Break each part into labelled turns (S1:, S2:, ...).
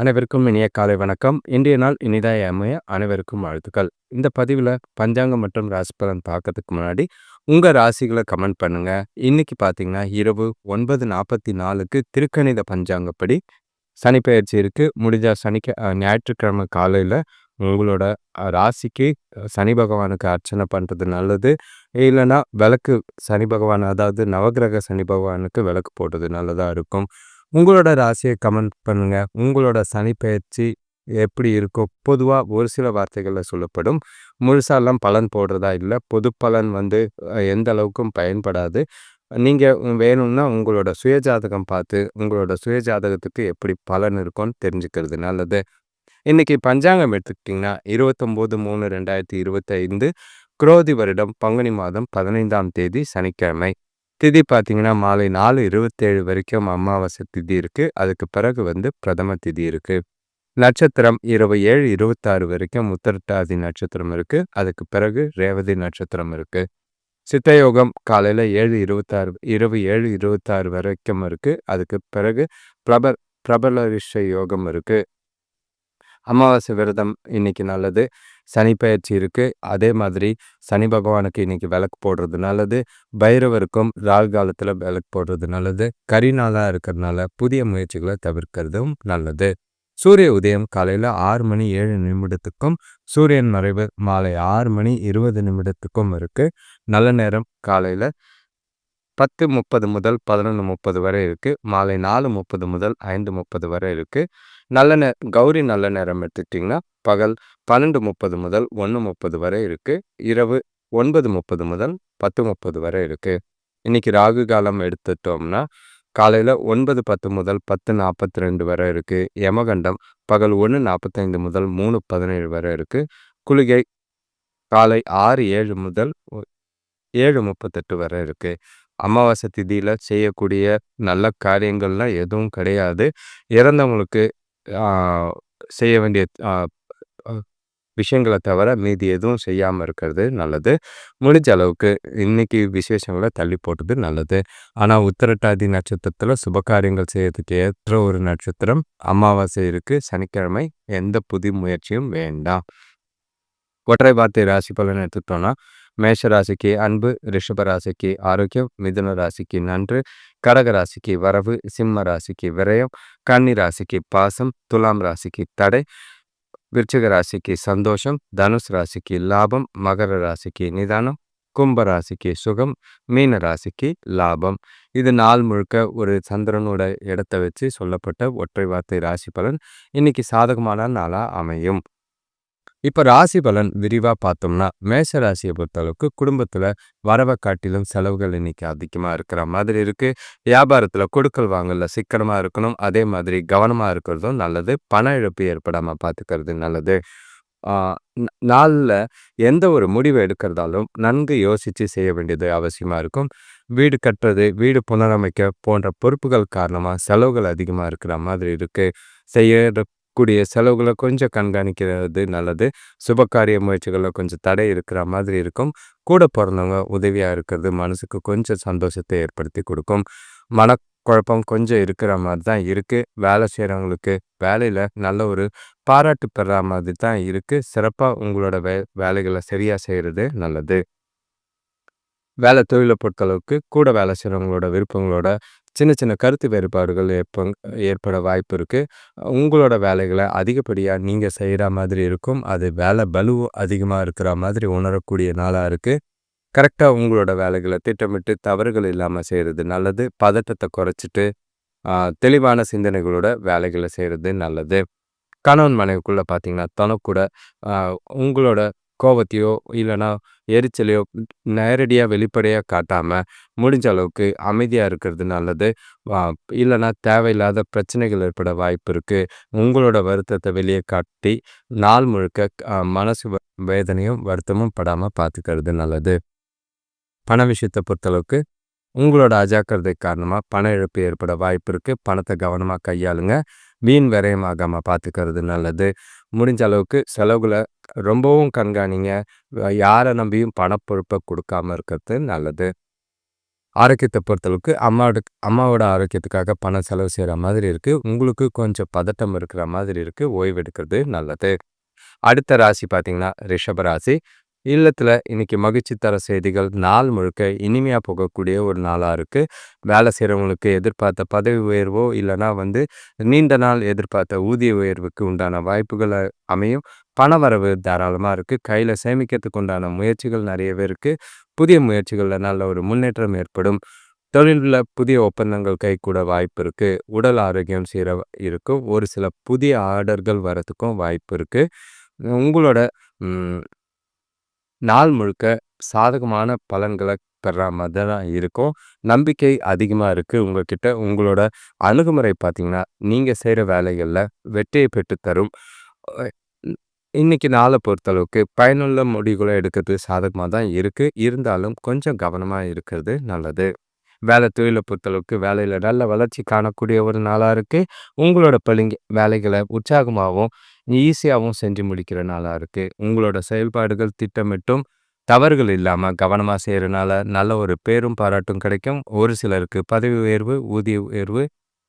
S1: அனைவருக்கும் இனிய காலை வணக்கம். இன்றைய நாள் இனிதாய அமைய அனைவருக்கும் வாழ்த்துக்கள். இந்த பதிவில் பஞ்சாங்கம் மற்றும் ராசி பலன் பார்க்கறதுக்கு முன்னாடி உங்கள் ராசிகளை கமெண்ட் பண்ணுங்க. இன்னைக்கு பார்த்தீங்கன்னா இரவு ஒன்பது நாற்பத்தி நாலுக்கு திருக்கணித பஞ்சாங்கப்படி சனிப்பெயர்ச்சி இருக்குது முடிஞ்சால் முடிஞ்சா சனிக்க ஞாயிற்றுக்கிழமை காலையில் உங்களோட ராசிக்கு சனி பகவானுக்கு அர்ச்சனை பண்ணுறது நல்லது. இல்லைன்னா விளக்கு சனி பகவான் அதாவது நவகிரக சனி பகவானுக்கு விளக்கு போடுறது நல்லதாக இருக்கும். உங்களோட ராசியை கமெண்ட் பண்ணுங்கள் உங்களோட சனிப்பயிற்சி எப்படி இருக்கும் பொதுவாக ஒரு சில வார்த்தைகளில் சொல்லப்படும். முழுசாலாம் பலன் போடுறதா இல்லை. பொது பலன் வந்து எந்த அளவுக்கும் பயன்படாது. நீங்கள் வேணும்னா உங்களோட சுயஜாதகம் பார்த்து உங்களோட சுயஜாதகத்துக்கு எப்படி பலன் இருக்கும்னு தெரிஞ்சுக்கிறது நல்லது. இன்றைக்கி பஞ்சாங்கம் எடுத்துக்கிட்டிங்கன்னா இருபத்தொம்போது மூணு ரெண்டாயிரத்தி இருபத்தைந்து குரோதி வருடம் பங்குனி மாதம் பதினைந்தாம் தேதி சனிக்கிழமை. திதி பார்த்தீங்கன்னா மாலை நாலு இருபத்தேழு வரைக்கும் அமாவாசை திதி இருக்குது அதுக்கு பிறகு வந்து பிரதம திதி இருக்குது நட்சத்திரம் இரவு ஏழு இருபத்தாறு வரைக்கும் உத்தரட்டாதி நட்சத்திரம் இருக்குது அதுக்கு பிறகு ரேவதி நட்சத்திரம் இருக்குது சித்தயோகம் காலையில் ஏழு இருபத்தாறு இரவு ஏழு இருபத்தாறு வரைக்கும் இருக்குது அதுக்கு பிறகு பிரப ரிஷ யோகம் இருக்குது அமாவாசை விரதம் இன்னைக்கு நல்லது. சனி பயிற்சி இருக்குது அதே மாதிரி சனி பகவானுக்கு இன்னைக்கு விளக்கு போடுறது நல்லது. பைரவருக்கும் ராகு காலத்தில் விளக்கு போடுறது நல்லது. கரிநாளாக இருக்கிறதுனால புதிய முயற்சிகளை தவிர்க்கிறதும் நல்லது. சூரிய உதயம் காலையில் ஆறு மணி ஏழு நிமிடத்துக்கும் சூரியன் மறைவு மாலை ஆறு மணி இருபது நிமிடத்துக்கும் இருக்குது நல்ல நேரம் காலையில் பத்து முப்பது முதல் பதினொன்று முப்பது வரை இருக்குது மாலை நாலு முப்பது முதல் ஐந்து முப்பது வரை இருக்குது நல்ல நே கௌரி நல்ல நேரம் எடுத்துக்கிட்டிங்கன்னா பகல் பன்னெண்டு முப்பது முதல் ஒன்று முப்பது வரை இருக்குது இரவு ஒன்பது முப்பது முதல் பத்து முப்பது வரை இருக்குது இன்றைக்கி ராகு காலம் எடுத்துட்டோம்னா காலையில் ஒன்பது பத்து முதல் பத்து நாற்பத்தி ரெண்டு வரை இருக்குது யமகண்டம் பகல் ஒன்று நாற்பத்தைந்து முதல் மூணு பதினேழு வரை இருக்குது குளிகை காலை ஆறு ஏழு முதல் ஏழு முப்பத்தெட்டு வரை இருக்குது அமாவாசை திதியில் செய்யக்கூடிய நல்ல காரியங்கள்லாம் எதுவும் கிடையாது. இறந்தவங்களுக்கு செய்ய வேண்டிய விஷயங்களை தவிர மீதி எதுவும் செய்யாமல் இருக்கிறது நல்லது. முடிஞ்ச அளவுக்கு இன்னைக்கு விசேஷங்களை தள்ளி போட்டது நல்லது. ஆனால் உத்தரட்டாதி நட்சத்திரத்தில் சுபகாரியங்கள் செய்யறதுக்கு ஏற்ற ஒரு நட்சத்திரம் அமாவாசை இருக்குது சனிக்கிழமை எந்த புது முயற்சியும் வேண்டாம். ஒற்றை வார்த்தை ராசி பலன் எடுத்துட்டோம்னா மேஷ ராசிக்கு அன்பு ரிஷப ராசிக்கு ஆரோக்கியம் மிதுன ராசிக்கு நன்று கடக ராசிக்கு வரவு சிம்ம ராசிக்கு விரயம் கன்னி ராசிக்கு பாசம் துலாம் ராசிக்கு தடை விருச்சிக ராசிக்கு சந்தோஷம் தனுஷ் ராசிக்கு லாபம் மகர ராசிக்கு நிதானம் கும்ப ராசிக்கு சுகம் மீன ராசிக்கு லாபம். இது நாள் முழுக்க ஒரு சந்திரனோட இடத்த வச்சு சொல்லப்பட்ட ஒற்றை வார்த்தை ராசி பலன். இன்னைக்கு சாதகமான நாளாக அமையும். இப்போ ராசி பலன் விரிவாக பார்த்தோம்னா மேஷ ராசியை பொறுத்தளவுக்கு குடும்பத்தில் வரவை காட்டிலும் செலவுகள் இன்னைக்கு அதிகமாக இருக்கிற மாதிரி இருக்குது வியாபாரத்தில் கொடுக்கல் வாங்கல சிக்கனமாக இருக்கணும். அதே மாதிரி கவனமாக இருக்கிறதும் நல்லது. பண இழப்பு ஏற்படாமல் பார்த்துக்கிறது நல்லது. நாளில் எந்த ஒரு முடிவு எடுக்கிறதாலும் நன்கு யோசித்து செய்ய வேண்டியது அவசியமாக இருக்கும். வீடு கட்டுறது வீடு புனரமைக்க போன்ற பொறுப்புகள் காரணமாக செலவுகள் அதிகமாக இருக்கிற மாதிரி இருக்குது செய்ய கூடிய செலவுகளை கொஞ்சம் கண்காணிக்கிறது நல்லது. சுபகாரிய முயற்சிகளில் கொஞ்சம் தடை இருக்கிற மாதிரி இருக்கும். கூட பிறந்தவங்க உதவியாக இருக்கிறது மனசுக்கு கொஞ்சம் சந்தோஷத்தை ஏற்படுத்தி கொடுக்கும். மனக்குழப்பம் கொஞ்சம் இருக்கிற மாதிரி தான் இருக்குது வேலை செய்கிறவங்களுக்கு வேலையில் நல்ல ஒரு பாராட்டு பெற மாதிரி தான் இருக்குது சிறப்பாக உங்களோட வே வேலைகளை சரியாக செய்கிறது நல்லது. வேலை தொழிலை பொறுத்தளவுக்கு கூட வேலை செய்கிறவங்களோட விருப்பங்களோட சின்ன சின்ன கருத்து வேறுபாடுகள் ஏற்ப ஏற்பட வாய்ப்பு இருக்குது உங்களோட வேலைகளை அதிகப்படியாக நீங்கள் செய்கிற மாதிரி இருக்கும். அது வேலை பலுவும் அதிகமாக இருக்கிற மாதிரி உணரக்கூடிய நாளாக இருக்குது கரெக்டாக உங்களோட வேலைகளை திட்டமிட்டு தவறுகள் இல்லாமல் செய்கிறது நல்லது. பதட்டத்தை குறைச்சிட்டு தெளிவான சிந்தனைகளோட வேலைகளை செய்கிறது நல்லது. கணவன் மனைவிக்குள்ளே பார்த்தீங்கன்னா தனக்கூட உங்களோட கோபத்தையோ இல்லைன்னா எரிச்சலையோ நேரடியாக வெளிப்படையாக காட்டாமல் முடிஞ்ச அளவுக்கு அமைதியாக இருக்கிறது நல்லது. இல்லைன்னா தேவையில்லாத பிரச்சனைகள் ஏற்பட வாய்ப்பு இருக்குது உங்களோட வருத்தத்தை வெளியே காட்டி நாள் முழுக்க மனசு வேதனையும் வருத்தமும் படாமல் பார்த்துக்கிறது நல்லது. பண விஷயத்தை பொறுத்தளவுக்கு உங்களோட அஜாக்கிரதை காரணமாக பண இழப்பு ஏற்பட வாய்ப்பு இருக்குது பணத்தை கவனமாக கையாளுங்க. வீண் விரயமாகாமல் பார்த்துக்கிறது நல்லது. முடிஞ்ச அளவுக்கு செலவுகளை ரொம்பவும் கண்காணிங்க. யாரை நம்பியும் பணப்பொறுப்பை கொடுக்காம இருக்கிறது நல்லது. ஆரோக்கியத்தை பொறுத்தளவுக்கு அம்மாவோட அம்மாவோட ஆரோக்கியத்துக்காக பணம் செலவு செய்கிற மாதிரி இருக்குது உங்களுக்கு கொஞ்சம் பதட்டம் இருக்கிற மாதிரி இருக்குது ஓய்வெடுக்கிறது நல்லது. அடுத்த ராசி பார்த்தீங்கன்னா ரிஷப ராசி. இல்லத்தில் இன்றைக்கி மகிழ்ச்சி தர செய்திகள் நாள் முழுக்க இனிமையாக போகக்கூடிய ஒரு நாளாக இருக்குது வேலை செய்கிறவங்களுக்கு எதிர்பார்த்த பதவி உயர்வோ இல்லைனா வந்து நீண்ட நாள் எதிர்பார்த்த ஊதிய உயர்வுக்கு உண்டான வாய்ப்புகளை அமையும். பணவரவு தாராளமாக இருக்குது கையில் சேமிக்கிறதுக்கு உண்டான முயற்சிகள் நிறையவே இருக்குது புதிய முயற்சிகளில் நல்ல ஒரு முன்னேற்றம் ஏற்படும். தொழிலில் புதிய ஒப்பந்தங்கள் கைகூட வாய்ப்பு இருக்குது உடல் ஆரோக்கியம் சீர இருக்கும். ஒரு சில புதிய ஆர்டர்கள் வரத்துக்கும் வாய்ப்பு இருக்குது உங்களோட நாள் முழுக்க சாதகமான பலன்களை பெற மாதிரி தான் இருக்கும். நம்பிக்கை அதிகமாக இருக்குது உங்கள்கிட்ட உங்களோட அணுகுமுறை பார்த்தீங்கன்னா நீங்கள் செய்கிற வேலைகளில் வெற்றியை பெற்றுத்தரும் இன்னைக்கு நாளை பொறுத்தளவுக்கு பயனுள்ள முடிவுகளை எடுக்கிறது சாதகமாக தான் இருக்குது இருந்தாலும் கொஞ்சம் கவனமாக இருக்கிறது நல்லது. வேலை தொழிலை பொறுத்தளவுக்கு வேலையில் நல்ல வளர்ச்சி காணக்கூடிய ஒரு நாளாக இருக்குது உங்களோட பள்ளிங்க வேலைகளை உற்சாகமாகவும் ஈஸியாகவும் செஞ்சு முடிக்கிற நாளாக இருக்குது உங்களோட செயல்பாடுகள் திட்டமிட்டும் தவறுகள் இல்லாமல் கவனமாக செய்கிறனால நல்ல ஒரு பேரும் பாராட்டும் கிடைக்கும். ஒரு சிலருக்கு பதவி உயர்வு ஊதிய உயர்வு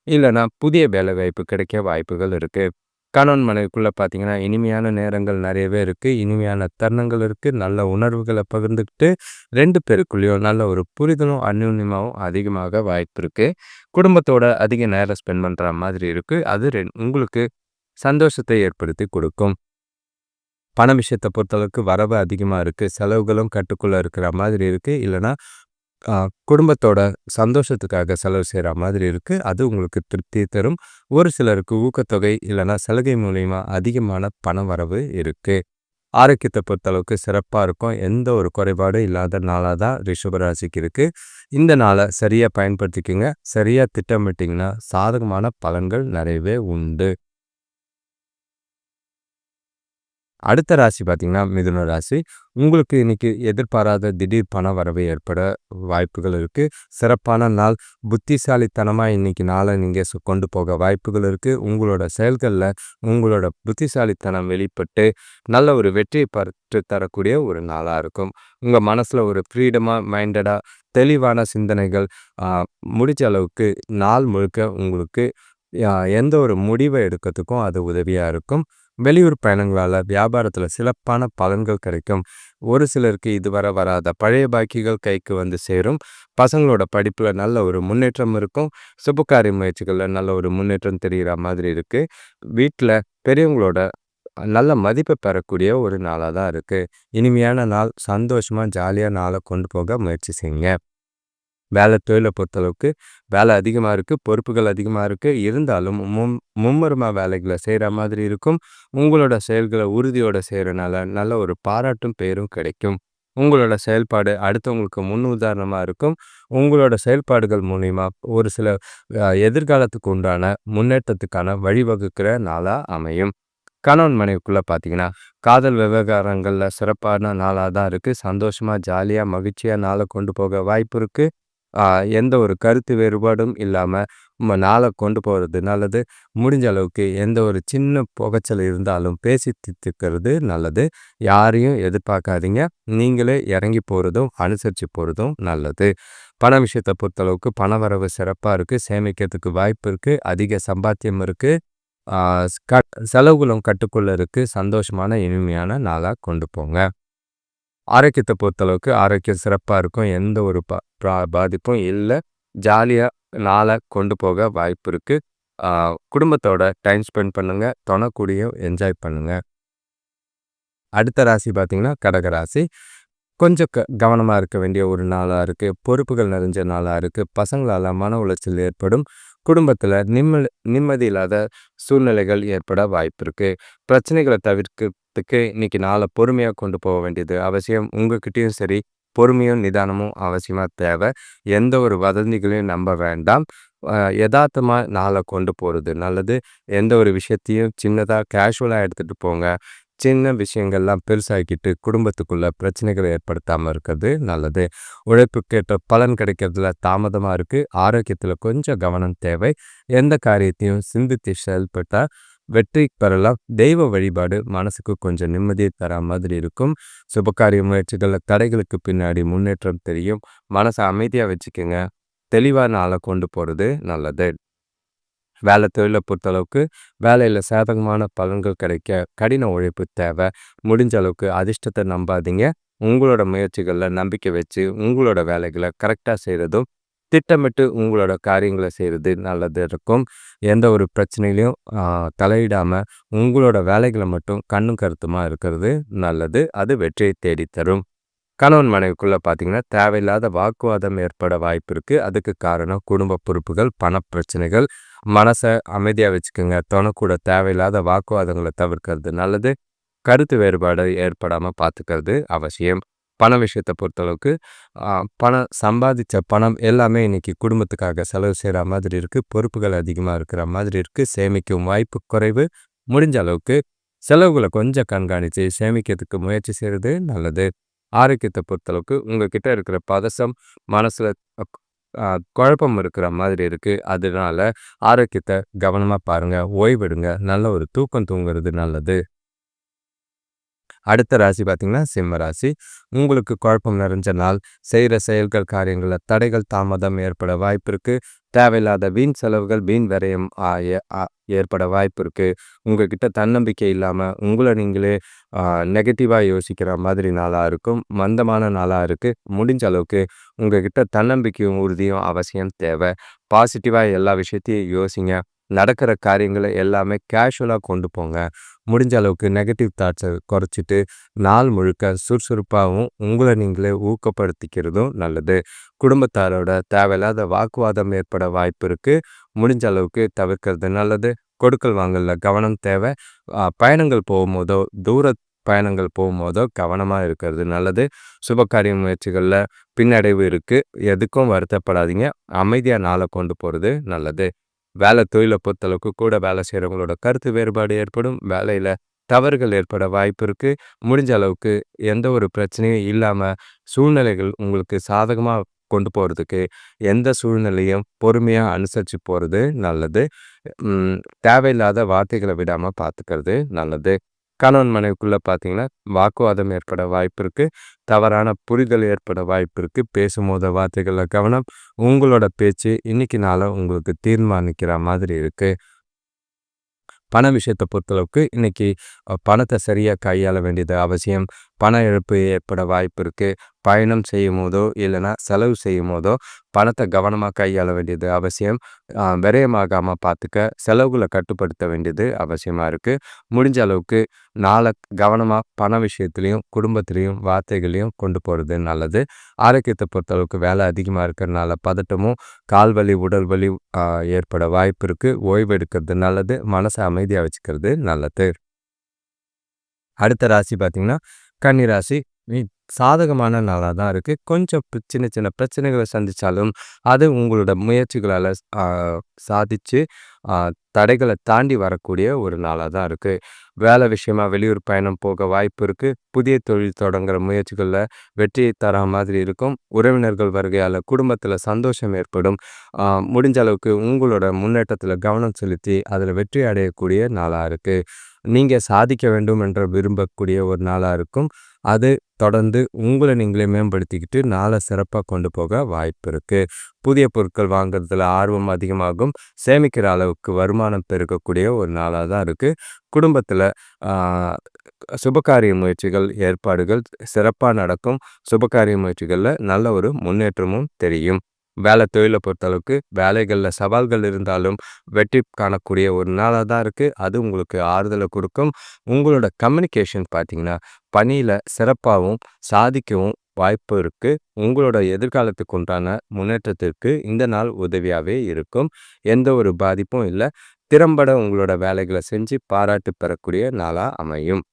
S1: இல்லைன்னா புதிய வேலை வாய்ப்பு கிடைக்க வாய்ப்புகள் இருக்குது கணவன் மனைவிக்குள்ளே பார்த்தீங்கன்னா இனிமையான நேரங்கள் நிறையவே இருக்குது இனிமையான தருணங்கள் இருக்குது நல்ல உணர்வுகளை பகிர்ந்துக்கிட்டு ரெண்டு பேருக்குள்ளேயும் நல்ல ஒரு புரிதலும் அந்யுன்யமாகவும் அதிகமாக வாய்ப்பு இருக்குது குடும்பத்தோட அதிக நேரம் ஸ்பெண்ட் பண்ணுற மாதிரி இருக்குது அது ரெ உங்களுக்கு சந்தோஷத்தை ஏற்படுத்தி கொடுக்கும். பண விஷயத்தை பொறுத்தளவுக்கு வரவு அதிகமாக இருக்குது செலவுகளும் கட்டுக்குள்ளே இருக்கிற மாதிரி இருக்குது இல்லைன்னா குடும்பத்தோட சந்தோஷத்துக்காக செலவு செய்கிற மாதிரி இருக்குது அது உங்களுக்கு திருப்தி தரும். ஒரு சிலருக்கு ஊக்கத்தொகை இல்லைன்னா சலுகை மூலிமா அதிகமான பண வரவு இருக்குது ஆரோக்கியத்தை பொறுத்தளவுக்கு சிறப்பாக இருக்கும். எந்த ஒரு குறைபாடும் இல்லாத நாளாக தான் ரிஷபராசிக்கு இருக்குது இந்த நாளை சரியாக பயன்படுத்திக்கோங்க. சரியாக திட்டமிட்டிங்கன்னா சாதகமான பலன்கள் நிறையவே உண்டு. அடுத்த ராசி பார்த்தீங்கன்னா மிதுன ராசி. உங்களுக்கு இன்றைக்கி எதிர்பாராத திடீர் பண வரவு ஏற்பட வாய்ப்புகள் இருக்குது சிறப்பான நாள். புத்திசாலித்தனமாக இன்றைக்கி நாளை நீங்கள் கொண்டு போக வாய்ப்புகள் இருக்குது உங்களோட செயல்களில் உங்களோட புத்திசாலித்தனம் வெளிப்பட்டு நல்ல ஒரு வெற்றியை பெற்று தரக்கூடிய ஒரு நாளாக இருக்கும். உங்கள் மனசில் ஒரு ஃப்ரீடமாக மைண்டடாக தெளிவான சிந்தனைகள் முடிஞ்ச அளவுக்கு நாள் முழுக்க உங்களுக்கு எந்த ஒரு முடிவை எடுக்கிறதுக்கும் அது உதவியாக இருக்கும். வெளியூர் பயணங்களால் வியாபாரத்தில் சிறப்பான பலன்கள் கிடைக்கும். ஒரு சிலருக்கு இதுவரை வராத பழைய பாக்கிகள் கைக்கு வந்து சேரும். பசங்களோட படிப்பில் நல்ல ஒரு முன்னேற்றம் இருக்கும். சுபகாரிய முயற்சிகளில் நல்ல ஒரு முன்னேற்றம் தெரிகிற மாதிரி இருக்குது வீட்டில் பெரியவங்களோட நல்ல மதிப்பை பெறக்கூடிய ஒரு நாளாக தான் இருக்குது இனிமையான நாள் சந்தோஷமாக ஜாலியாக நாளை கொண்டு போக முயற்சி செய்யுங்க. வேலை தொழிலை பொறுத்தளவுக்கு வேலை அதிகமாக இருக்குது பொறுப்புகள் அதிகமாக இருக்குது இருந்தாலும் மும் மும்முரமாக வேலைகளை செய்கிற மாதிரி இருக்கும். உங்களோட செயல்களை உறுதியோடு செய்கிறனால நல்ல ஒரு பாராட்டும் பேரும் கிடைக்கும். உங்களோட செயல்பாடு அடுத்தவங்களுக்கு முன் உதாரணமாக இருக்கும். உங்களோட செயல்பாடுகள் மூலிமா ஒரு சில எதிர்காலத்துக்கு உண்டான முன்னேற்றத்துக்கான வழிவகுக்கிற நாளாக அமையும். கணவன் மனைவிக்குள்ளே பார்த்தீங்கன்னா காதல் விவகாரங்களில் சிறப்பான நாளாக தான் இருக்குது சந்தோஷமாக ஜாலியாக மகிழ்ச்சியாக நாளை கொண்டு போக வாய்ப்பு இருக்குது எந்த ஒரு கருத்து வேறுபாடும் இல்லாமல் நம்ம நாளை கொண்டு போகிறது நல்லது. முடிஞ்ச அளவுக்கு எந்த ஒரு சின்ன புகைச்சல் இருந்தாலும் பேசி தீர்த்துக்கிறது நல்லது. யாரையும் எதிர்பார்க்காதீங்க. நீங்களே இறங்கி போகிறதும் அனுசரித்து போகிறதும் நல்லது. பண விஷயத்தை பொறுத்தளவுக்கு பண வரவு சிறப்பாக இருக்குது சேமிக்கிறதுக்கு வாய்ப்பு இருக்குது அதிக சம்பாத்தியம் இருக்குது கட் செலவுகளும் கட்டுக்குள்ளே இருக்குது சந்தோஷமான இனிமையான நாளாக கொண்டு போங்க. ஆரோக்கியத்தை பொறுத்தளவுக்கு ஆரோக்கியம் சிறப்பாக இருக்கும். எந்த ஒரு பா பாதிப்பும் இல்லை. ஜாலியாக நாளை கொண்டு போக வாய்ப்பு இருக்குது குடும்பத்தோட டைம் ஸ்பெண்ட் பண்ணுங்கள் தொணக்கூடியும் என்ஜாய் பண்ணுங்கள் அடுத்த ராசி பார்த்திங்கன்னா கடகராசி கொஞ்சம் க கவனமாக இருக்க வேண்டிய ஒரு நாளாக இருக்குது பொறுப்புகள் நிறைஞ்ச நாளாக இருக்குது பசங்களால் மன உளைச்சல் ஏற்படும். குடும்பத்தில் நிம்ம நிம்மதி இல்லாத சூழ்நிலைகள் ஏற்பட வாய்ப்பு இருக்குது பிரச்சனைகளை தவிர்க்கிறதுக்கு இன்றைக்கி நாளை பொறுமையாக கொண்டு போக வேண்டியது அவசியம். உங்ககிட்டேயும் சரி பொறுமையும் நிதானமும் அவசியமாக தேவை. எந்த ஒரு வதந்திகளையும் நம்ப வேண்டாம். யதார்த்தமாக நாளை கொண்டு போகிறது நல்லது. எந்த ஒரு விஷயத்தையும் சின்னதாக கேஷுவலாக எடுத்துகிட்டு போங்க. சின்ன விஷயங்கள்லாம் பெருசாகிக்கிட்டு குடும்பத்துக்குள்ளே பிரச்சனைகளை ஏற்படுத்தாமல் இருக்கிறது நல்லது. உழைப்புக்கேற்ற பலன் கிடைக்கிறதுல தாமதமாக இருக்குது ஆரோக்கியத்தில் கொஞ்சம் கவனம் தேவை. எந்த காரியத்தையும் சிந்தித்து செயல்பட்டால் வெற்றி பெறலாம். தெய்வ வழிபாடு மனசுக்கு கொஞ்சம் நிம்மதியை தர மாதிரி இருக்கும். சுபகாரிய முயற்சிகளில் தடைகளுக்கு பின்னாடி முன்னேற்றம் தெரியும். மனசை அமைதியாக வச்சுக்கோங்க. தெளிவான ஆளை கொண்டு போகிறது நல்லது. வேலை தொழிலை பொறுத்தளவுக்கு வேலையில் சாதகமான பலன்கள் கிடைக்க கடின உழைப்பு தேவை. முடிஞ்ச அளவுக்கு அதிர்ஷ்டத்தை நம்பாதீங்க. உங்களோட முயற்சிகளில் நம்பிக்கை வச்சு உங்களோட வேலைகளை கரெக்டாக செய்கிறதும் திட்டமிட்டு உங்களோட காரியங்களை செய்கிறது நல்லது இருக்கும். எந்த ஒரு பிரச்சனையிலையும் தலையிடாமல் உங்களோட வேலைகளை மட்டும் கண்ணும் கருத்துமாக இருக்கிறது நல்லது. அது வெற்றியை தேடித்தரும் கணவன் மனைவிக்குள்ளே பார்த்தீங்கன்னா தேவையில்லாத வாக்குவாதம் ஏற்பட வாய்ப்பு இருக்குது அதுக்கு காரணம் குடும்ப பொறுப்புகள் பணப்பிரச்சனைகள். மனசை அமைதியாக வச்சுக்கோங்க. தொணக்கூட தேவையில்லாத வாக்குவாதங்களை தவிர்க்கிறது நல்லது. கருத்து வேறுபாடு ஏற்படாமல் பார்த்துக்கிறது அவசியம். பண விஷயத்தை பொறுத்தளவுக்கு பணம் சம்பாதிச்ச பணம் எல்லாமே இன்றைக்கி குடும்பத்துக்காக செலவு செய்கிற மாதிரி இருக்குது பொறுப்புகள் அதிகமாக இருக்கிற மாதிரி இருக்குது சேமிக்கும் வாய்ப்பு குறைவு. முடிஞ்ச அளவுக்கு செலவுகளை கொஞ்சம் கண்காணித்து சேமிக்கிறதுக்கு முயற்சி செய்கிறது நல்லது. ஆரோக்கியத்தை பொறுத்தளவுக்கு உங்ககிட்ட இருக்கிற பதசம் மனசில் குழப்பம் இருக்கிற மாதிரி இருக்குது அதனால ஆரோக்கியத்தை கவனமாக பாருங்கள் ஓய்வெடுங்க. நல்ல ஒரு தூக்கம் தூங்குறது நல்லது. அடுத்த ராசி பார்த்திங்கன்னா சிம்ம ராசி. உங்களுக்கு குழப்பம் நிறைஞ்ச நாள் செய்கிற செயல்கள் காரியங்களில் தடைகள் தாமதம் ஏற்பட வாய்ப்பு இருக்குது தேவையில்லாத வீண் செலவுகள் வீண் விரயம் ஏற்பட வாய்ப்பு இருக்குது உங்ககிட்ட தன்னம்பிக்கை இல்லாமல் உங்களை நீங்களே நெகட்டிவாக யோசிக்கிற மாதிரி நாளாக இருக்கும். மந்தமான நாளாக இருக்குது முடிஞ்ச அளவுக்கு உங்ககிட்ட தன்னம்பிக்கையும் உறுதியும் அவசியம் தேவை. பாசிட்டிவாக எல்லா விஷயத்தையும் யோசிங்க. நடக்கிற காரியங்களை எல்லாமே கேஷுவலாக கொண்டு போங்க. முடிஞ்ச அளவுக்கு நெகட்டிவ் தாட்ஸை குறைச்சிட்டு நாள் முழுக்க சுறுசுறுப்பாகவும் உங்களை நீங்களே ஊக்கப்படுத்திக்கிறதும் நல்லது. குடும்பத்தாரோட தேவையில்லாத வாக்குவாதம் ஏற்பட வாய்ப்பு இருக்குது முடிஞ்ச அளவுக்கு தவிர்க்கிறது நல்லது. கொடுக்கல் வாங்கல கவனம் தேவை. பயணங்கள் போகும்போதோ தூர பயணங்கள் போகும்போதோ கவனமாக இருக்கிறது நல்லது. சுபகாரிய முயற்சிகளில் பின்னடைவு இருக்குது எதுக்கும் வருத்தப்படாதீங்க. அமைதியாக நாளை கொண்டு போகிறது நல்லது. வேலை தொழிலை பொறுத்தளவுக்கு கூட வேலை செய்கிறவங்களோட கருத்து வேறுபாடு ஏற்படும். வேலையில் தவறுகள் ஏற்பட வாய்ப்பு இருக்குது முடிஞ்ச அளவுக்கு எந்த ஒரு பிரச்சனையும் இல்லாமல் சூழ்நிலைகள் உங்களுக்கு சாதகமாக கொண்டு போகிறதுக்கு எந்த சூழ்நிலையும் பொறுமையாக அனுசரித்து போகிறது நல்லது. தேவையில்லாத வார்த்தைகளை விடாமல் பார்த்துக்கிறது நல்லது. கணவன் மனைவிக்குள்ளே பார்த்தீங்கன்னா வாக்குவாதம் ஏற்பட வாய்ப்பு இருக்குது தவறான புரிதல் ஏற்பட வாய்ப்பு இருக்குது பேசும்போது வார்த்தைகளில் கவனம் உங்களோட பேச்சு இன்னைக்கு நாளை உங்களுக்கு தீர்மானிக்கிற மாதிரி இருக்குது பண விஷயத்தை பொறுத்தளவுக்கு இன்னைக்கு பணத்தை சரியாக கையாள வேண்டியது அவசியம். பண இழப்பு ஏற்பட வாய்ப்பு இருக்குது பயணம் செய்யும் போதோ இல்லைன்னா செலவு செய்யும் போதோ பணத்தை கவனமாக கையாள வேண்டியது அவசியம். விரயமாகாமல் பார்த்துக்க செலவுகளை கட்டுப்படுத்த வேண்டியது அவசியமாக இருக்குது முடிஞ்ச அளவுக்கு நாளை கவனமாக பண விஷயத்துலையும் குடும்பத்துலேயும் வார்த்தைகளையும் கொண்டு போகிறது நல்லது. ஆரோக்கியத்தை பொறுத்தளவுக்கு வேலை அதிகமாக இருக்கிறனால பதட்டமும் கால் வலி உடல் வலி ஏற்பட வாய்ப்பு இருக்குது ஓய்வு எடுக்கிறது நல்லது மனசை அமைதியாக வச்சுக்கிறது நல்லது. அடுத்த ராசி பார்த்திங்கன்னா கன்னிராசி சாதகமான நாளாக தான் இருக்குது கொஞ்சம் சின்ன சின்ன பிரச்சனைகளை சந்தித்தாலும் அது உங்களோட முயற்சிகளால் சாதித்து தடைகளை தாண்டி வரக்கூடிய ஒரு நாளாக தான் இருக்குது வேலை விஷயமா வெளியூர் பயணம் போக வாய்ப்பு இருக்குது புதிய தொழில் தொடங்குகிற முயற்சிகளில் வெற்றியை தர மாதிரி இருக்கும். உறவினர்கள் வருகையால் குடும்பத்தில் சந்தோஷம் ஏற்படும். முடிஞ்ச அளவுக்கு உங்களோட முன்னேற்றத்தில் கவனம் செலுத்தி அதில் வெற்றி அடையக்கூடிய நாளாக இருக்குது நீங்கள் சாதிக்க வேண்டும் என்று விரும்பக்கூடிய ஒரு நாளாக இருக்கும். அது தொடர்ந்து உங்களை நீங்களே மேம்படுத்திக்கிட்டு நாளை சிறப்பாக கொண்டு போக வாய்ப்பு இருக்குது புதிய பொருட்கள் வாங்குறதுல ஆர்வம் அதிகமாகும். சேமிக்கிற அளவுக்கு வருமானம் பெருக்கக்கூடிய ஒரு நாளாக தான் இருக்குது குடும்பத்தில் சுபகாரிய முயற்சிகள் ஏற்பாடுகள் சிறப்பாக நடக்கும். சுபகாரிய முயற்சிகளில் நல்ல ஒரு முன்னேற்றமும் தெரியும். வேலை தொழிலை பொறுத்தளவுக்கு வேலைகளில் சவால்கள் இருந்தாலும் வெற்றி காணக்கூடிய ஒரு நாளாக தான் இருக்குது அது உங்களுக்கு ஆறுதலை கொடுக்கும். உங்களோட கம்யூனிகேஷன் பார்த்தீங்கன்னா பணியில் சிறப்பாகவும் சாதிக்கவும் வாய்ப்பு இருக்குது உங்களோட எதிர்காலத்துக்கு உண்டான முன்னேற்றத்திற்கு இந்த நாள் உதவியாகவே இருக்கும். எந்த ஒரு பாதிப்பும் இல்லை. திறம்பட உங்களோட வேலைகளை செஞ்சு பாராட்டு பெறக்கூடிய நாளாக அமையும்.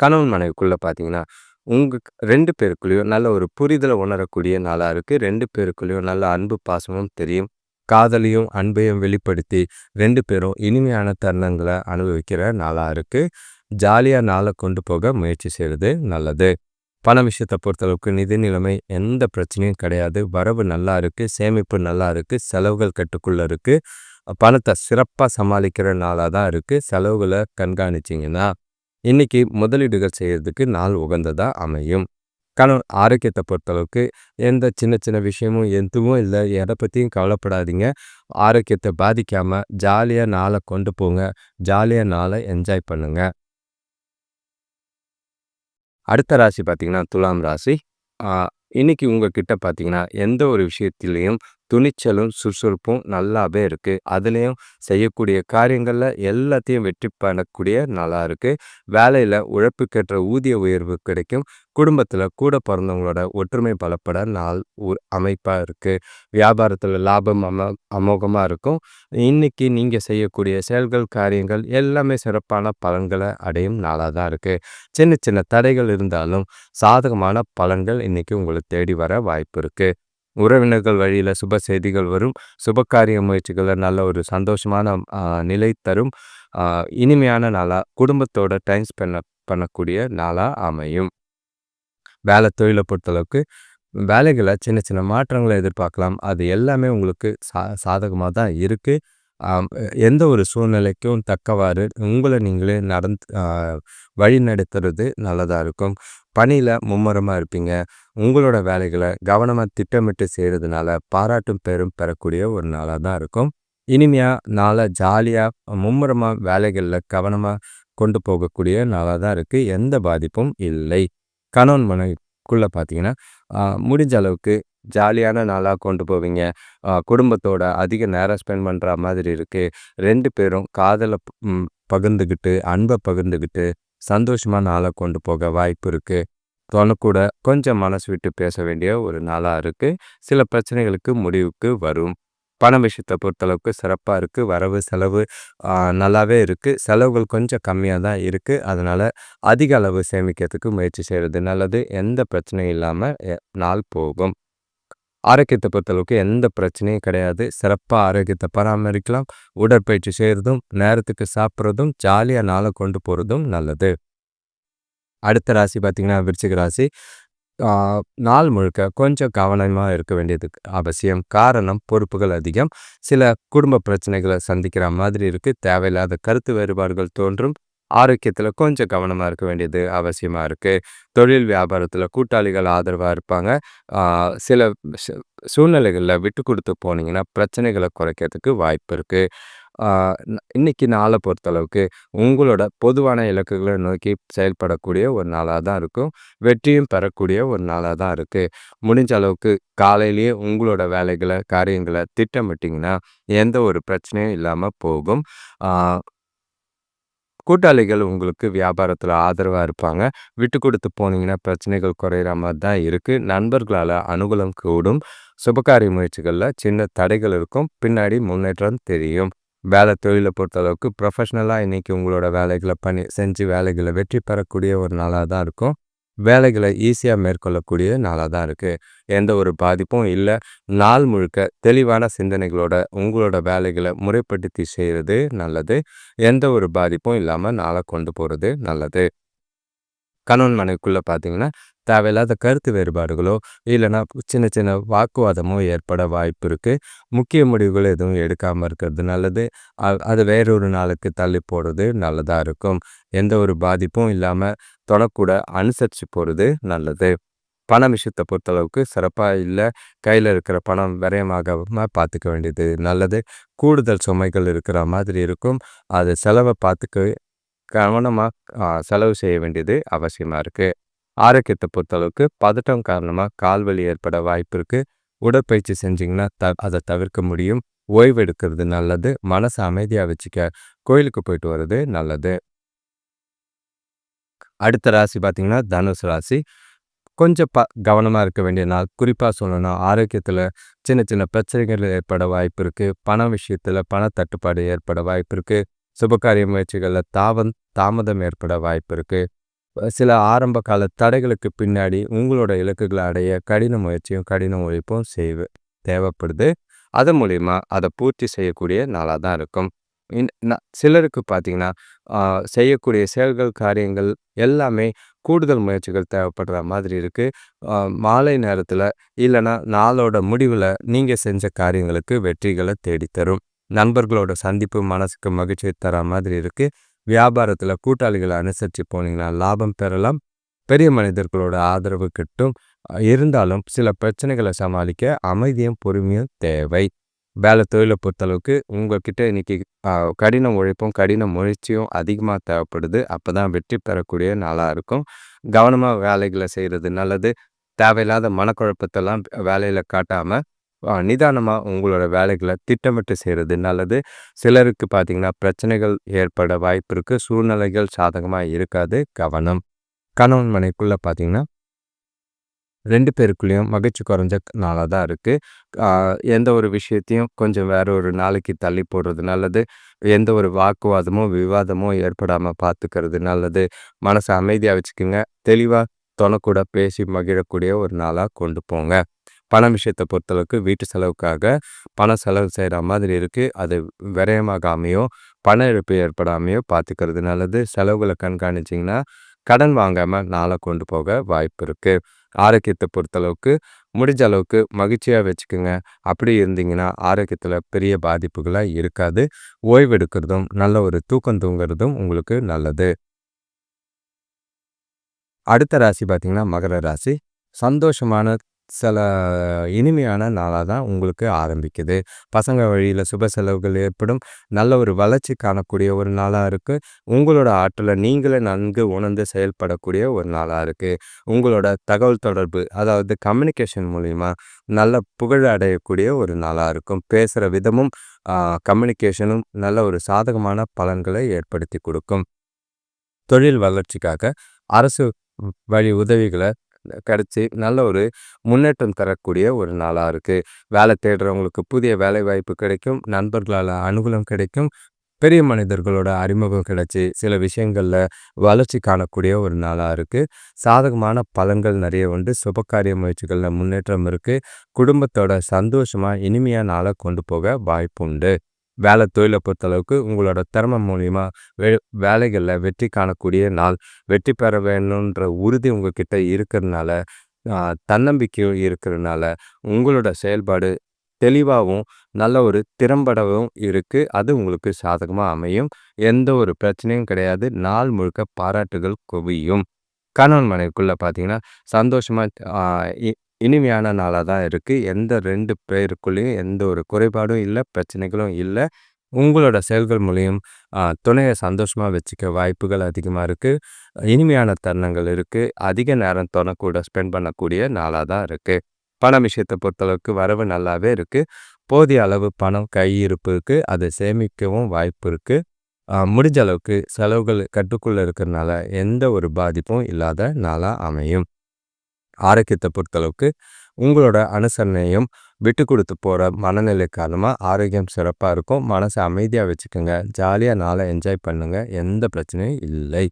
S1: கணவன் மனைவிக்குள்ளே பார்த்தீங்கன்னா உங்க ரெண்டு பேருக்குள்ளேயும் நல்ல ஒரு புரிதலை உணரக்கூடிய நாளாக இருக்குது ரெண்டு பேருக்குள்ளேயும் நல்ல அன்பு பாசமும் தெரியும். காதலையும் அன்பையும் வெளிப்படுத்தி ரெண்டு பேரும் இனிமையான தருணங்களை அனுபவிக்கிற நாளாக இருக்குது ஜாலியாக நாளை கொண்டு போக முயற்சி செய்கிறது நல்லது. பண விஷயத்தை பொறுத்தளவுக்கு நிதி நிலைமை எந்த பிரச்சனையும் கிடையாது. வரவு நல்லா இருக்குது சேமிப்பு நல்லா இருக்குது செலவுகள் கட்டுக்குள்ளே இருக்குது பணத்தை சிறப்பாக சமாளிக்கிற நாளாக தான் இருக்குது செலவுகளை கண்காணிச்சிங்கன்னா இன்னைக்கு முதலீடுகள் செய்கிறதுக்கு நாள் உகந்ததாக அமையும். கணவன் ஆரோக்கியத்தை பொறுத்தளவுக்கு எந்த சின்ன சின்ன விஷயமும் எதுவும் இல்லை. எதை பற்றியும் கவலைப்படாதீங்க. ஆரோக்கியத்தை பாதிக்காமல் ஜாலியாக நாளை கொண்டு போங்க. ஜாலியாக நாளை என்ஜாய் பண்ணுங்க. அடுத்த ராசி பார்த்திங்கன்னா துலாம் ராசி. இன்னைக்கு உங்ககிட்ட பார்த்தீங்கன்னா எந்த ஒரு விஷயத்திலையும் துணிச்சலும் சுறுசுறுப்பும் நல்லாவே இருக்குது அதுலேயும் செய்யக்கூடிய காரியங்களில் எல்லாத்தையும் வெற்றி பண்ணக்கூடிய நல்லா இருக்குது வேலையில் உழைப்புக்கேற்ற ஊதிய உயர்வு கிடைக்கும். குடும்பத்தில் கூட பிறந்தவங்களோட ஒற்றுமை பலப்பட நாள் அமைப்பாக இருக்குது வியாபாரத்தில் லாபம் அம அமோகமாக இருக்கும். இன்றைக்கி நீங்கள் செய்யக்கூடிய செயல்கள் காரியங்கள் எல்லாமே சிறப்பான பலன்களை அடையும் நாளாக தான் இருக்குது சின்ன சின்ன தடைகள் இருந்தாலும் சாதகமான பலன்கள் இன்றைக்கி உங்களுக்கு தேடி வர வாய்ப்பு இருக்குது உறவினர்கள் வழியில் சுப செய்திகள் வரும். சுபகாரிய முயற்சிகளை நல்ல ஒரு சந்தோஷமான நிலை தரும். இனிமையான நாளாக குடும்பத்தோட டைம் ஸ்பெண்ட் பண்ணக்கூடிய நாளாக அமையும். வேலை தொழிலை பொறுத்தளவுக்கு வேலைகளை சின்ன சின்ன மாற்றங்களை எதிர்பார்க்கலாம். அது எல்லாமே உங்களுக்கு சா சாதகமாக தான் இருக்குது எந்த ஒரு சூழ்நிலைக்கும் தக்கவாறு உங்களை நீங்களே நடந்து வழி நடத்துறது நல்லதாக இருக்கும். பணியில் மும்முரமாக இருப்பீங்க. உங்களோட வேலைகளை கவனமாக திட்டமிட்டு செய்கிறதுனால பாராட்டும் பெரும் பெறக்கூடிய ஒரு நாளாக தான் இருக்கும். இனிமையாக நாளை ஜாலியாக மும்முரமாக வேலைகளில் கவனமாக கொண்டு போகக்கூடிய நாளாக தான் இருக்குது எந்த பாதிப்பும் இல்லை. கணவன் மனைக்குள்ளே பார்த்தீங்கன்னா முடிஞ்ச அளவுக்கு ஜாலியான நாளாக கொண்டு போவீங்க. குடும்பத்தோட அதிக நேரம் ஸ்பெண்ட் பண்ணுற மாதிரி இருக்குது ரெண்டு பேரும் காதலை பகிர்ந்துக்கிட்டு அன்பை பகிர்ந்துக்கிட்டு சந்தோஷமாக நாளை கொண்டு போக வாய்ப்பு இருக்குது தொனக்கூட கொஞ்சம் மனசு விட்டு பேச வேண்டிய ஒரு நாளாக இருக்குது சில பிரச்சனைகளுக்கு முடிவுக்கு வரும். பண விஷயத்தை பொறுத்தளவுக்கு சிறப்பாக இருக்குது வரவு செலவு நல்லாவே இருக்குது செலவுகள் கொஞ்சம் கம்மியாக தான் இருக்குது அதனால் அதிக அளவு சேமிக்கிறதுக்கு முயற்சி செய்கிறது நல்லது. எந்த பிரச்சனையும் இல்லாமல் நாள் போகும். ஆரோக்கியத்தை பொறுத்தளவுக்கு எந்த பிரச்சனையும் கிடையாது. சிறப்பாக ஆரோக்கியத்தை பராமரிக்கலாம். உடற்பயிற்சி செய்கிறதும் நேரத்துக்கு சாப்பிட்றதும் ஜாலியாக நாளை கொண்டு போகிறதும் நல்லது. அடுத்த ராசி பார்த்திங்கன்னா விருச்சிக ராசி. நாள் முழுக்க கொஞ்சம் கவனமாக இருக்க வேண்டியது அவசியம். காரணம் பொறுப்புகள் அதிகம். சில குடும்ப பிரச்சனைகளை சந்திக்கிற மாதிரி இருக்குது தேவையில்லாத கருத்து வேறுபாடுகள் தோன்றும். ஆரோக்கியத்தில் கொஞ்சம் கவனமாக இருக்க வேண்டியது அவசியமாக இருக்குது தொழில் வியாபாரத்தில் கூட்டாளிகள் ஆதரவாக இருப்பாங்க. சில சூழ்நிலைகளில் விட்டு கொடுத்து போனீங்கன்னா பிரச்சனைகளை குறைக்கிறதுக்கு வாய்ப்பு இருக்குது இன்னைக்கு நாளை பொறுத்தளவுக்கு உங்களோட பொதுவான இலக்குகளை நோக்கி செயல்படக்கூடிய ஒரு நாளாக தான் இருக்கும். வெற்றியும் பெறக்கூடிய ஒரு நாளாக தான் இருக்குது முடிஞ்ச அளவுக்கு காலையிலேயே உங்களோட வேலைகளை காரியங்களை திட்டமிட்டிங்கன்னா எந்த ஒரு பிரச்சனையும் இல்லாமல் போகும். கூட்டாளிகள் உங்களுக்கு வியாபாரத்தில் ஆதரவாக இருப்பாங்க. விட்டு கொடுத்து போனீங்கன்னா பிரச்சனைகள் குறையிற மாதிரி தான் இருக்குது நண்பர்களால் அனுகூலம் கூடும். சுபகாரிய முயற்சிகளில் சின்ன தடைகள் இருக்கும். பின்னாடி முன்னேற்றம் தெரியும். வேலை தொழிலை பொறுத்தளவுக்கு ப்ரொஃபஷ்னலாக இன்றைக்கி உங்களோட வேலைகளை பண்ணி செஞ்சு வேலைகளை வெற்றி பெறக்கூடிய ஒரு நாளாக தான் இருக்கும். வேலைகளை ஈஸியாக மேற்கொள்ளக்கூடிய நாளாக தான் இருக்குது எந்த ஒரு பாதிப்பும் இல்லை. நாள் முழுக்க தெளிவான சிந்தனைகளோட உங்களோட வேலைகளை முறைப்படுத்தி செய்கிறது நல்லது. எந்த ஒரு பாதிப்பும் இல்லாமல் நாளை கொண்டு போகிறது நல்லது. கணவன் மனைவிக்குள்ளே பார்த்தீங்கன்னா தேவையில்லாத கருத்து வேறுபாடுகளோ இல்லைன்னா சின்ன சின்ன வாக்குவாதமோ ஏற்பட வாய்ப்பு இருக்குது முக்கிய முடிவுகள் எதுவும் எடுக்காமல் இருக்கிறது நல்லது. அது வேறொரு நாளுக்கு தள்ளி போடுறது நல்லதாக இருக்கும். எந்த ஒரு பாதிப்பும் இல்லாமல் தொடக்கூட அனுசரித்து போகிறது நல்லது. பண விஷயத்தை பொறுத்தளவுக்கு சிறப்பாக இல்லை கையில் இருக்கிற பணம் விரயமாகாமல் பார்த்துக்க வேண்டியது நல்லது. கூடுதல் சுமைகள் இருக்கிற மாதிரி இருக்கும். அது செலவை பார்த்துக்க கவனமாக செலவு செய்ய வேண்டியது அவசியமாக இருக்குது ஆரோக்கியத்தை பொறுத்தளவுக்கு பதட்டம் காரணமாக கால்வலி ஏற்பட வாய்ப்பு இருக்குது உடற்பயிற்சி செஞ்சிங்கன்னா த அதை தவிர்க்க முடியும். ஓய்வு எடுக்கிறது நல்லது. மனசை அமைதியாக வச்சுக்க கோயிலுக்கு போயிட்டு வர்றது நல்லது. அடுத்த ராசி பார்த்திங்கன்னா தனுசு ராசி. கொஞ்சம் ப கவனமாக இருக்க வேண்டிய நாள். குறிப்பாக சொல்லணும் ஆரோக்கியத்தில் சின்ன சின்ன பிரச்சனைகள் ஏற்பட வாய்ப்பு இருக்குது பண விஷயத்தில் பண தட்டுப்பாடு ஏற்பட வாய்ப்பு இருக்குது சுபகாரிய முயற்சிகளில் தாவம் தாமதம் ஏற்பட வாய்ப்பு இருக்குது சில ஆரம்ப கால தடைகளுக்கு பின்னாடி உங்களோட இலக்குகளை அடைய கடின முயற்சியும் கடின உழைப்பும் செய்வு தேவைப்படுது. அது மூலிமா அதை பூர்த்தி செய்யக்கூடிய நாளாக தான் இருக்கும். சிலருக்கு பார்த்தீங்கன்னா செய்யக்கூடிய செயல்கள் காரியங்கள் எல்லாமே கூடுதல் முயற்சிகள் தேவைப்படுற மாதிரி இருக்குது மாலை நேரத்தில் இல்லைன்னா நாளோட முடிவில் நீங்கள் செஞ்ச காரியங்களுக்கு வெற்றிகளை தேடித்தரும். நண்பர்களோட சந்திப்பு மனசுக்கு மகிழ்ச்சி தர மாதிரி இருக்குது வியாபாரத்தில் கூட்டாளிகளை அனுசரித்து போனீங்கன்னா லாபம் பெறலாம். பெரிய மனிதர்களோட ஆதரவு கிட்டும். இருந்தாலும் சில பிரச்சனைகளை சமாளிக்க அமைதியும் பொறுமையும் தேவை. வேலை தொழிலை பொறுத்தளவுக்கு உங்கள்கிட்ட இன்னைக்கு கடின உழைப்பும் கடின முயற்சியும் அதிகமாக தேவைப்படுது. அப்போ தான் வெற்றி பெறக்கூடிய நாளாக இருக்கும். கவனமாக வேலைகளை செய்கிறது நல்லது. தேவையில்லாத மனக்குழப்பத்தெல்லாம் வேலையில் காட்டாமல் நிதானமாக உங்களோட வேலைகளை திட்டமிட்டு செய்கிறது நல்லது. சிலருக்கு பார்த்திங்கன்னா பிரச்சனைகள் ஏற்பட வாய்ப்பு இருக்குது சூழ்நிலைகள் சாதகமாக இருக்காது. கவனம். கணவன் மனைக்குள்ளே பார்த்திங்கன்னா ரெண்டு பேருக்குள்ளேயும் மகிழ்ச்சி குறைஞ்ச நாளாக தான் இருக்குது எந்த ஒரு விஷயத்தையும் கொஞ்சம் வேற ஒரு நாளைக்கு தள்ளி போடுறது நல்லது. எந்த ஒரு வாக்குவாதமோ விவாதமோ ஏற்படாமல் பார்த்துக்கிறது நல்லது. மனசை அமைதியாக வச்சுக்கோங்க. தெளிவாக தொணக்கூட பேசி மகிழக்கூடிய ஒரு நாளாக கொண்டு போங்க. பணம் விஷயத்தை பொறுத்தளவுக்கு வீட்டு செலவுக்காக பணம் செலவு செய்கிற மாதிரி இருக்குது அது விரயமாகாமையோ பண இழப்பு ஏற்படாமையோ பார்த்துக்கிறது நல்லது. செலவுகளை கண்காணிச்சிங்கன்னா கடன் வாங்காமல் நாளை கொண்டு போக வாய்ப்பு இருக்குது ஆரோக்கியத்தை பொறுத்தளவுக்கு முடிஞ்ச அளவுக்கு மகிழ்ச்சியாக வச்சுக்கோங்க. அப்படி இருந்தீங்கன்னா ஆரோக்கியத்தில் பெரிய பாதிப்புகளாக இருக்காது. ஓய்வெடுக்கிறதும் நல்ல ஒரு தூக்கம் தூங்குறதும் உங்களுக்கு நல்லது. அடுத்த ராசி பார்த்திங்கன்னா மகர ராசி. சந்தோஷமான சில இனிமையான நாளாக தான் உங்களுக்கு ஆரம்பிக்குது. பசங்க வழியில் சுப செலவுகள் ஏற்படும். நல்ல ஒரு வளர்ச்சி காணக்கூடிய ஒரு நாளாக இருக்குது உங்களோட ஆற்றலை நீங்களே நன்கு உணர்ந்து செயல்படக்கூடிய ஒரு நாளாக இருக்குது உங்களோட தகவல் தொடர்பு அதாவது கம்யூனிகேஷன் மூலிமா நல்ல புகழ் அடையக்கூடிய ஒரு நாளாக இருக்கும். பேசுகிற விதமும் கம்யூனிகேஷனும் நல்ல ஒரு சாதகமான பலன்களை ஏற்படுத்தி கொடுக்கும். தொழில் வளர்ச்சிக்காக அரசு வழி உதவிகளை கிடச்சி நல்ல ஒரு முன்னேற்றம் தரக்கூடிய ஒரு நாளாக இருக்குது வேலை தேடுறவங்களுக்கு புதிய வேலை வாய்ப்பு கிடைக்கும் நண்பர்களால் அனுகூலம் கிடைக்கும் பெரிய மனிதர்களோட அறிமுகம் கிடைச்சி சில விஷயங்களில் வளர்ச்சி காணக்கூடிய ஒரு நாளாக இருக்குது சாதகமான பலன்கள் நிறைய உண்டு சுபகாரிய முயற்சிகளில் முன்னேற்றம் இருக்குது குடும்பத்தோட சந்தோஷமாக இனிமையான நாளை கொண்டு போக வாய்ப்பு உண்டு. வேலை தொழிலை பொறுத்தளவுக்கு உங்களோட திறமை மூலிமா வே வேலைகளில் வெற்றி காணக்கூடிய நாள் வெற்றி பெற வேணுன்ற உறுதி உங்ககிட்ட இருக்கிறதுனால தன்னம்பிக்கையும் இருக்கிறதுனால உங்களோட செயல்பாடு தெளிவாகவும் நல்ல ஒரு திறம்படவும் இருக்குது அது உங்களுக்கு சாதகமாக அமையும். எந்த ஒரு பிரச்சனையும் கிடையாது. நாள் முழுக்க பாராட்டுகள் குவியும். கணவன் மனைவிக்குள்ளே பார்த்தீங்கன்னா சந்தோஷமாக இனிமையான நாளாக தான் இருக்குது எந்த ரெண்டு பேருக்குள்ளேயும் எந்த ஒரு குறைபாடும் இல்லை பிரச்சனைகளும் இல்லை. உங்களோட செயல்கள் மூலியம் துணையை சந்தோஷமாக வச்சுக்க வாய்ப்புகள் அதிகமாக இருக்குது இனிமையான தருணங்கள் இருக்குது அதிக நேரம் துணை கூட ஸ்பெண்ட் பண்ணக்கூடிய நாளாக தான் இருக்குது பண விஷயத்தை பொறுத்தளவுக்கு வரவு நல்லாவே இருக்குது போதிய அளவு பணம் கையிருப்பு இருக்குது அதை சேமிக்கவும் வாய்ப்பு இருக்குது முடிஞ்ச அளவுக்கு செலவுகள் கட்டுக்குள்ளே இருக்கிறதுனால எந்த ஒரு பாதிப்பும் இல்லாத நாளாக அமையும். ஆரோக்கியத்தை பொறுத்தளவுக்கு உங்களோட அனுசரணையும் விட்டு கொடுத்து போகிற மனநிலை காரணமாக ஆரோக்கியம் சிறப்பாக இருக்கும். மனசை அமைதியாக வச்சுக்கோங்க. ஜாலியாக நாளை என்ஜாய் பண்ணுங்கள் எந்த பிரச்சனையும் இல்லை.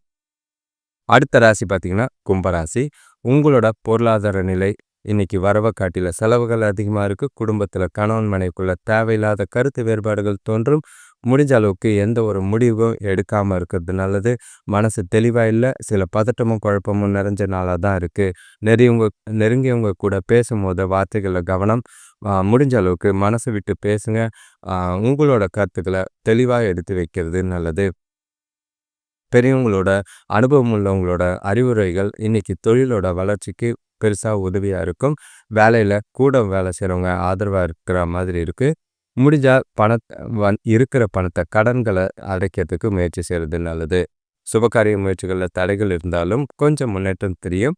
S1: அடுத்த ராசி பார்த்திங்கன்னா கும்பராசி. உங்களோட பொருளாதார நிலை இன்னைக்கு வரவை காட்டில செலவுகள் அதிகமாக இருக்குது குடும்பத்தில் கணவன் மனைக்குள்ள தேவையில்லாத கருத்து வேறுபாடுகள் தோன்றும். முடிஞ்ச அளவுக்கு எந்த ஒரு முடிவும் எடுக்காமல் இருக்கிறது நல்லது. மனசு தெளிவாக இல்லை. சில பதட்டமும் குழப்பமும் நிறைஞ்ச நாளாக தான் இருக்குது நெறியவங்க நெருங்கியவங்க கூட பேசும்போது வார்த்தைகளில் கவனம் முடிஞ்ச அளவுக்கு மனசை விட்டு பேசுங்க. உங்களோட கருத்துக்களை தெளிவாக எடுத்து வைக்கிறது நல்லது. பெரியவங்களோட அனுபவம் உள்ளவங்களோட அறிவுரைகள் இன்னைக்கு தொழிலோட வளர்ச்சிக்கு பெருசாக உதவியாக இருக்கும். வேலையில் கூட வேலை செய்கிறவங்க ஆதரவாக இருக்கிற மாதிரி இருக்குது முடிஞ்சால் பணத்தை வந் இருக்கிற பணத்தை கடன்களை அடைக்கிறதுக்கு முயற்சி செய்கிறது நல்லது. சுபகாரிய முயற்சிகளில் தடைகள் இருந்தாலும் கொஞ்சம் முன்னேற்றம் தெரியும்.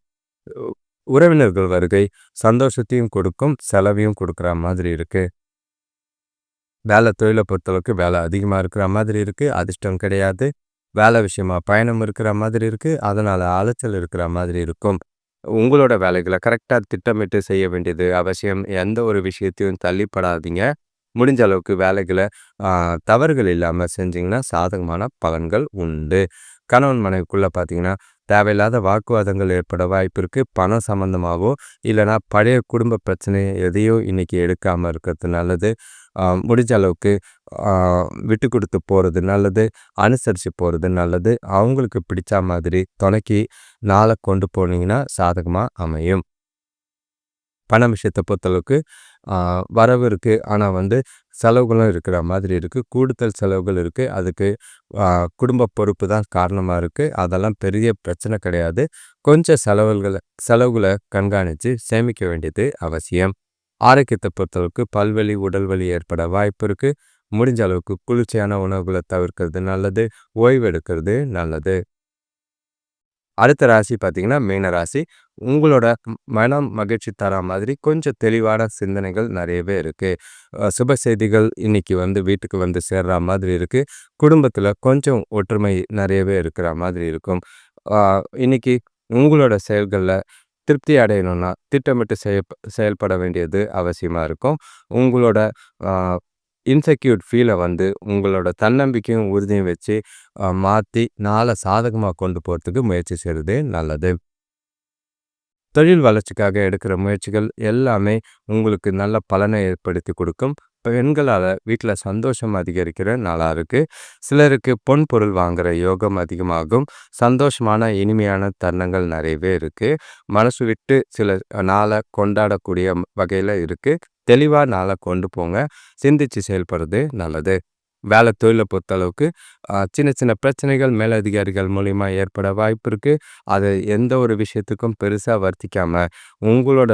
S1: உறவினர்கள் வருகை சந்தோஷத்தையும் கொடுக்கும் செலவையும் கொடுக்குற மாதிரி இருக்குது வேலை தொழிலை பொறுத்தளவுக்கு வேலை அதிகமாக இருக்கிற மாதிரி இருக்குது அதிர்ஷ்டம் கிடையாது. வேலை விஷயமா பயணம் இருக்கிற மாதிரி இருக்குது அதனால் அலைச்சல் இருக்கிற மாதிரி இருக்கும். உங்களோட வேலைகளை கரெக்டாக திட்டமிட்டு செய்ய வேண்டியது அவசியம். எந்த ஒரு விஷயத்தையும் தள்ளிப்படாதீங்க. முடிஞ்ச அளவுக்கு வேலைகளை தவறுகள் இல்லாமல் செஞ்சிங்கன்னா சாதகமான பலன்கள் உண்டு. கணவன் மனைவிக்குள்ளே பார்த்தீங்கன்னா தேவையில்லாத வாக்குவாதங்கள் ஏற்பட வாய்ப்பு இருக்குது பணம் சம்மந்தமாகவோ இல்லைனா பழைய குடும்ப பிரச்சனை எதையோ இன்றைக்கி எடுக்காமல் இருக்கிறது நல்லது. முடிஞ்ச அளவுக்கு விட்டு கொடுத்து போகிறது நல்லது. அனுசரித்து போகிறது நல்லது. அவங்களுக்கு பிடிச்ச மாதிரி துணைக்கி நாளை கொண்டு போனீங்கன்னா சாதகமாக அமையும். பண விஷயத்தை பொறுத்தளவுக்கு வரவு இருக்குது ஆனால் வந்து செலவுகளும் இருக்கிற மாதிரி இருக்குது கூடுதல் செலவுகள் இருக்குது அதுக்கு குடும்ப பொறுப்பு தான் காரணமாக இருக்குது அதெல்லாம் பெரிய பிரச்சனை கிடையாது. கொஞ்சம் செலவுகளை செலவுகளை கண்காணித்து சேமிக்க வேண்டியது அவசியம். ஆரோக்கியத்தை பொறுத்தளவுக்கு பல்வலி உடல்வலி ஏற்பட வாய்ப்பு இருக்குது முடிஞ்ச அளவுக்கு குளிர்ச்சியான உணவுகளை தவிர்க்கிறது நல்லது. ஓய்வு எடுக்கிறது நல்லது. அடுத்த ராசி பார்த்தீங்கன்னா மீன ராசி. உங்களோட மனம் மகிழ்ச்சி தர மாதிரி கொஞ்சம் தெளிவான சிந்தனைகள் நிறையவே இருக்குது சுப செய்திகள் இன்னைக்கு வந்து வீட்டுக்கு வந்து சேர்ற மாதிரி இருக்குது குடும்பத்தில் கொஞ்சம் ஒற்றுமை நிறையவே இருக்கிற மாதிரி இருக்கும். இன்னைக்கு உங்களோட செயல்களில் திருப்தி அடையணும்னா திட்டமிட்டு செய செயல்பட வேண்டியது அவசியமாக இருக்கும். உங்களோட இன்செக்யூர்ட் ஃபீலை வந்து உங்களோட தன்னம்பிக்கையும் உறுதியும் வச்சு மாற்றி நாளை சாதகமாக கொண்டு போகிறதுக்கு முயற்சி செய்கிறது நல்லது. தொழில் வளர்ச்சிக்காக எடுக்கிற முயற்சிகள் எல்லாமே உங்களுக்கு நல்ல பலனை ஏற்படுத்தி கொடுக்கும். பெண்களால் வீட்டில் சந்தோஷம் அதிகரிக்கிற நாளாக இருக்குது சிலருக்கு பொன் பொருள் வாங்குகிற யோகம் அதிகமாகும். சந்தோஷமான இனிமையான தருணங்கள் நிறையவே இருக்குது மனசு விட்டு சில நாளை கொண்டாடக்கூடிய வகையில் இருக்குது தெளிவாக நாளை கொண்டு போங்க. சிந்திச்சு செயல்படுறது நல்லது. வேலை தொழிலை பொறுத்தளவுக்கு சின்ன சின்ன பிரச்சனைகள் மேலதிகாரிகள் மூலிமா ஏற்பட வாய்ப்பு இருக்குது அதை எந்த ஒரு விஷயத்துக்கும் பெருசாக வர்த்திக்காமல் உங்களோட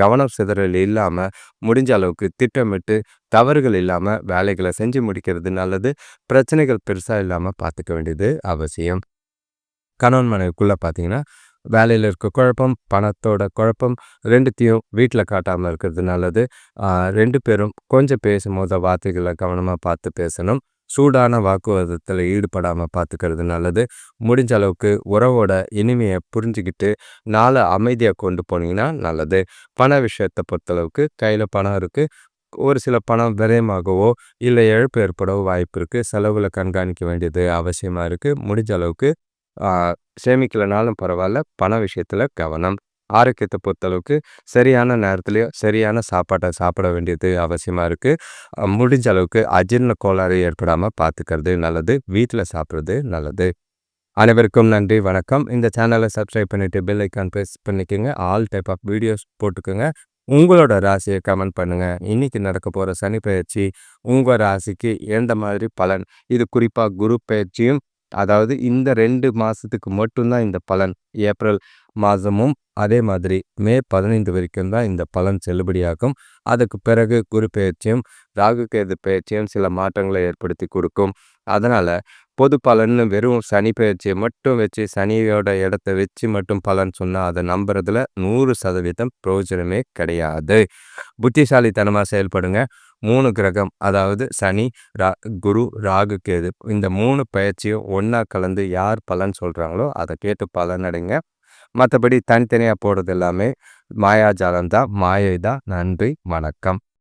S1: கவனம் சிதறல் இல்லாமல் முடிஞ்ச அளவுக்கு திட்டமிட்டு தவறுகள் இல்லாமல் வேலைகளை செஞ்சு முடிக்கிறது நல்லது. பிரச்சனைகள் பெருசாக இல்லாமல் பார்த்துக்க வேண்டியது அவசியம். கணவன் மனைவிக்குள்ளே பார்த்தீங்கன்னா வேலையில் இருக்க குழப்பம் பணத்தோட குழப்பம் ரெண்டுத்தையும் வீட்டில் காட்டாமல் இருக்கிறது நல்லது. ரெண்டு பேரும் கொஞ்சம் பேசும்போது வார்த்தைகளை கவனமாக பார்த்து பேசணும். சூடான வாக்குவாதத்தில் ஈடுபடாமல் பார்த்துக்கிறது நல்லது. முடிஞ்ச அளவுக்கு உறவோட இனிமையை புரிஞ்சுக்கிட்டு நாளை அமைதியாக கொண்டு போனீங்கன்னா நல்லது. பண விஷயத்தை பொறுத்தளவுக்கு கையில் பணம் இருக்குது ஒரு சில பணம் விரயமாகவோ இல்லை இழப்பு ஏற்படவோ வாய்ப்பு இருக்குது செலவில் கண்காணிக்க வேண்டியது அவசியமாக இருக்குது முடிஞ்ச அளவுக்கு சேமிக்கலைனாலும் பரவாயில்ல பண விஷயத்தில் கவனம். ஆரோக்கியத்தை பொறுத்தளவுக்கு சரியான நேரத்துலையோ சரியான சாப்பாட்டை சாப்பிட வேண்டியது அவசியமாக இருக்குது முடிஞ்ச அளவுக்கு அஜீர்ண கோளாறு ஏற்படாமல் பார்த்துக்கிறது நல்லது வீட்டில் சாப்பிட்றது நல்லது. அனைவருக்கும் நன்றி வணக்கம். இந்த சேனலை சப்ஸ்கிரைப் பண்ணிவிட்டு பெல் ஐக்கான் ப்ரெஸ் பண்ணிக்கோங்க. ஆல் டைப் ஆஃப் வீடியோஸ் போட்டுக்கோங்க. உங்களோட ராசியை கமெண்ட் பண்ணுங்கள் இன்றைக்கி நடக்க போகிற சனி பயிற்சி உங்கள் ராசிக்கு எந்த மாதிரி பலன்? இது குறிப்பாக குரு பயிற்சியும் அதாவது இந்த ரெண்டு மாதத்துக்கு மட்டும்தான் இந்த பலன். ஏப்ரல் மாதமும் அதே மாதிரி மே பதினைந்து வரைக்கும் தான் இந்த பலன் செல்லுபடியாகும். அதுக்கு பிறகு குரு பயிற்சியும் ராகு கேது பயிற்சியும் சில மாற்றங்களை ஏற்படுத்தி கொடுக்கும். அதனால் பொது பலன்னு வெறும் சனி பயிற்சியை மட்டும் வச்சு சனியோட இடத்த வச்சு மட்டும் பலன் சொன்னால் அதை நம்புறதுல நூறு சதவீதம் பிரயோஜனமே கிடையாது. புத்திசாலித்தனமாக செயல்படுங்க. மூணு கிரகம் அதாவது சனி ரா குரு ராகு கேது இந்த மூணு பயிற்சியும் ஒன்றா கலந்து யார் பலன் சொல்கிறாங்களோ அதை கேட்டு பலன் அடைங்க. மற்றபடி தனித்தனியாக போடுறது எல்லாமே மாயாஜாலம் தான். மாயை தான். நன்றி. வணக்கம்.